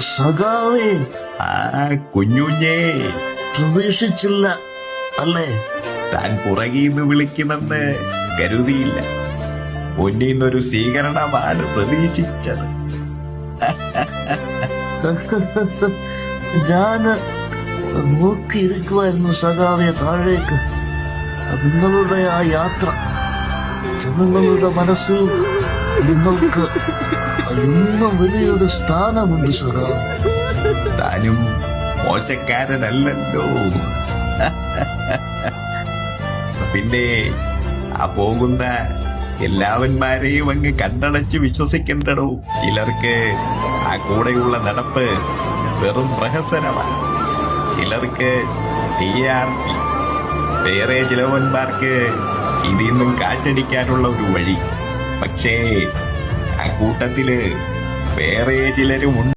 സഖാവേ. ആ കുഞ്ഞുഞ്ഞേ പ്രതീക്ഷിച്ചില്ല അല്ലേ? താൻ പുറകിൽ നിന്ന് വിളിക്കുമെന്ന് കരുതിയില്ല. ഒന്നിന്നൊരു സ്വീകരണമാണ് പ്രതീക്ഷിച്ചത്. ഞാൻ നോക്കിയിരിക്കുമായിരുന്നു സഖാവെ താഴേക്ക്. നിങ്ങളുടെ ആ യാത്ര. ജനങ്ങളുടെ മനസ്സിൽ നിങ്ങൾക്ക് ഇന്നും വലിയൊരു സ്ഥാനമുണ്ട് സഖാവ് താനും മോശക്കാരനല്ലല്ലോ. പിന്നെ ആ പോകുന്ന എല്ലാവന്മാരെയും അങ്ങ് കണ്ടടച്ച് വിശ്വസിക്കണ്ടടോ. ചിലർക്ക് ആ കൂടെയുള്ള നടപ്പ് വെറും പ്രഹസനമാണ് ചിലർക്ക് വേറെ ചിലവന്മാർക്ക് ഇതിൽ നിന്നും കാശടിക്കാനുള്ള ഒരു വഴി. പക്ഷേ ആ കൂട്ടത്തിൽ വേറെ ചിലരും